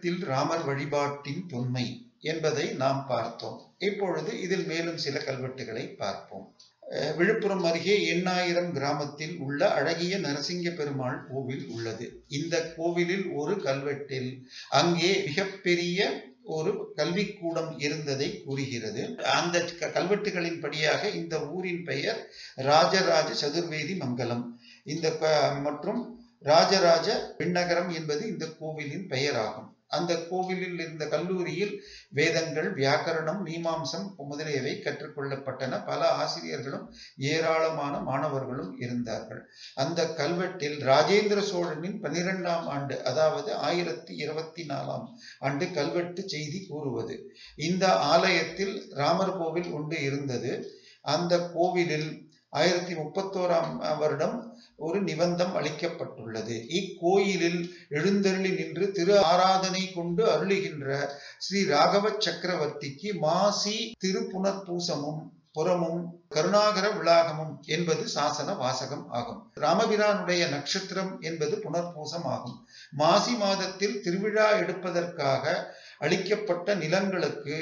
தமிழகத்தில் ராமர் வழிபாட்டின் தொன்மை என்பதை நாம் பார்த்தோம். இப்பொழுது இதில் மேலும் சில கல்வெட்டுகளை பார்ப்போம். விழுப்புரம் அருகே எண்ணாயிரம் கிராமத்தில் உள்ள அழகிய நரசிங்க பெருமாள் கோவில் உள்ளது. இந்த கோவிலில் ஒரு கல்வெட்டில் அங்கே மிகப்பெரிய ஒரு கல்விக்கூடம் இருந்ததை கூறுகிறது. அந்த க- கல்வெட்டுகளின் படியாக இந்த ஊரின் பெயர் ராஜராஜ சதுர்வேதி மங்கலம். இந்த மற்றும் ராஜராஜ விண்ணகரம் என்பது இந்த கோவிலின் பெயராகும். அந்த கோவிலில் இருந்த கல்லூரியில் வேதங்கள் வியாக்கரணம் மீமாம்சம் முதலியவை கற்றுக்கொள்ளப்பட்டன. பல ஆசிரியர்களும் ஏராளமான மாணவர்களும் இருந்தார்கள். அந்த கல்வெட்டில் ராஜேந்திர சோழனின் பனிரெண்டாம் ஆண்டு அதாவது ஆயிரத்தி இருபத்தி நாலாம் ஆண்டு கல்வெட்டு செய்தி கூறுவது. இந்த ஆலயத்தில் ராமர் கோவில் ஒன்று இருந்தது. அந்த கோவிலில் ஆயிரத்தி முப்பத்தோராம் வருடம் ஒரு நிபந்தம் அளிக்கப்பட்டுள்ளது. இக்கோயிலில் எழுந்தருளி நின்று திரு ஆராதனை கொண்டு அருளுகின்ற ஸ்ரீ ராகவ சக்கரவர்த்திக்கு மாசி திருப்புனர்பூசமும் புறமும் கருணாகர விளாகமும் என்பது சாசன வாசகம் ஆகும். ராமபிரானுடைய நட்சத்திரம் என்பது புனர்பூசம் ஆகும். மாசி மாதத்தில் திருவிழா எடுப்பதற்காக அளிக்கப்பட்ட நிலங்களுக்கு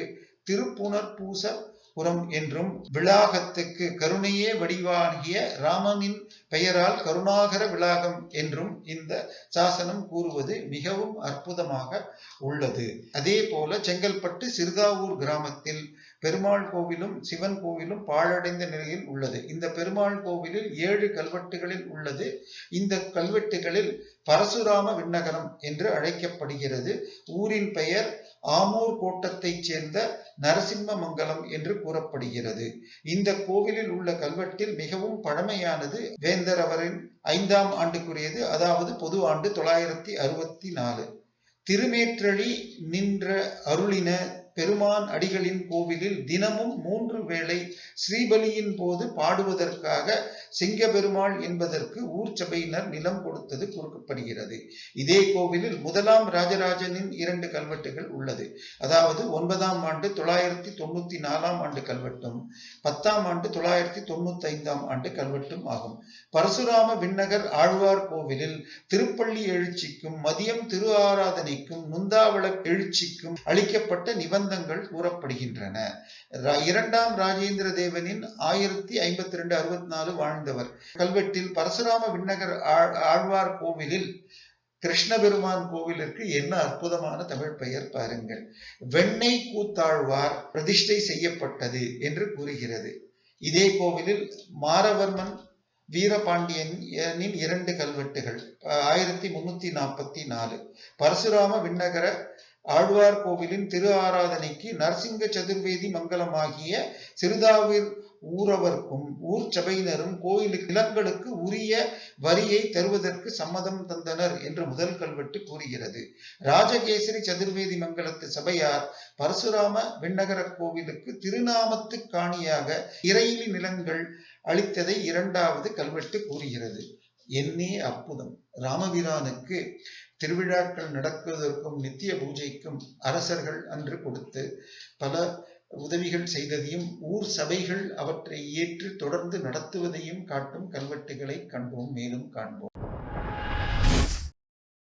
திருப்புனர்பூச புறம் என்றும் விளாகத்துக்கு கருணையே வடிவாகிய ராமனின் பெயரால் கருணாகர விளாகம் என்றும் இந்த சாசனம் கூறுவது மிகவும் அற்புதமாக உள்ளது. அதே போல செங்கல்பட்டு சிறுதாவூர் கிராமத்தில் பெருமாள் கோவிலும் சிவன் கோவிலும் பாழடைந்த நிலையில் உள்ளது. இந்த பெருமாள் கோவிலில் ஏழு கல்வெட்டுகளில் உள்ளது. இந்த கல்வெட்டுகளில் பரசுராம விண்ணகரம் என்று அழைக்கப்படுகிறது. ஊரின் பெயர் ஆமூர் கோட்டத்தைச் சேர்ந்த நரசிம்மமங்கலம் என்று கூறப்படுகிறது. இந்த கோவிலில் உள்ள கல்வெட்டில் மிகவும் பழமையானது வேந்தர் அவரின் ஐந்தாம் ஆண்டுக்குரியது அதாவது பொது ஆண்டு தொள்ளாயிரத்தி அறுபத்தி நாலு. திருமேற்றழி நின்ற அருளின பெருமான் அடிகளின் கோவிலில் தினமும் மூன்று வேளை ஸ்ரீபலியின் போது பாடுவதற்காக சிங்கபெருமாள் என்பதற்கு ஊர் சபையினர் நிலம் கொடுத்தது கூறப்படுகிறது இதே கோவிலில் முதலாம் ராஜராஜனின் இரண்டு கல்வெட்டுகள் உள்ளது. அதாவது ஒன்பதாம் ஆண்டு தொள்ளாயிரத்தி தொண்ணூத்தி நாலாம் ஆண்டு கல்வெட்டும் பத்தாம் ஆண்டு தொள்ளாயிரத்தி தொண்ணூத்தி ஐந்தாம் ஆண்டு கல்வெட்டும் ஆகும். பரசுராம விண்ணகர் ஆழ்வார் கோவிலில் திருப்பள்ளி எழுச்சிக்கும் மதியம் திரு ஆராதனைக்கும் நுந்தாவள எழுச்சிக்கும் அளிக்கப்பட்ட நிபந்தங்கள் கூறப்படுகின்றன. இரண்டாம் ராஜேந்திர தேவனின் ஆயிரத்தி ஐம்பத்தி ரெண்டு அறுபத்தி நாலு வாழ்ந்தவர். கல்வெட்டில் பரசுராம விண்ணகர் ஆழ்வார் கோவிலில் கிருஷ்ண பெருமான் கோவிலிற்கு என்ன அற்புதமான தமிழ் பெயர் பாருங்கள். வெண்ணெய் கூத்தாழ்வார் பிரதிஷ்டை செய்யப்பட்டது என்று கூறுகிறது. இதே கோவிலில் மாரவர்மன் வீரபாண்டியனின் இரண்டு கல்வெட்டுகள் ஆயிரத்தி முன்னூத்தி நாற்பத்தி நாலு. பரசுராம விண்ணகர ஆழ்வார் கோவிலின் திரு ஆராதனைக்கு நரசிங்க சதுர்வேதி மங்கலமாகிய சிறுதாவூர் ஊரவர்க்கும் ஊர் சபையினரும் கோயிலுக்கு நிலங்களுக்கு உரிய வரியை தருவதற்கு சம்மதம் தந்தனர் என்று முதல் கல்வெட்டு கூறுகிறது. ராஜகேசரி சதுர்வேதி மங்கலத்து சபையார் பரசுராம விண்ணகர கோவிலுக்கு திருநாமத்து காணியாக இறையிலி நிலங்கள் அளித்ததை இரண்டாவது கல்வெட்டு கூறுகிறது. என்னே அற்புதம். ராமபிரானுக்கு திருவிழாக்கள் நடக்குவதற்கும் நித்திய பூஜைக்கும் அரசர்கள் அன்று கொடுத்து பல உதவிகள் செய்ததையும் ஊர் சபைகள் அவற்றை ஏற்று தொடர்ந்து நடத்துவதையும் காட்டும் கல்வெட்டுகளை கண்டோம் மேலும் காண்போம்.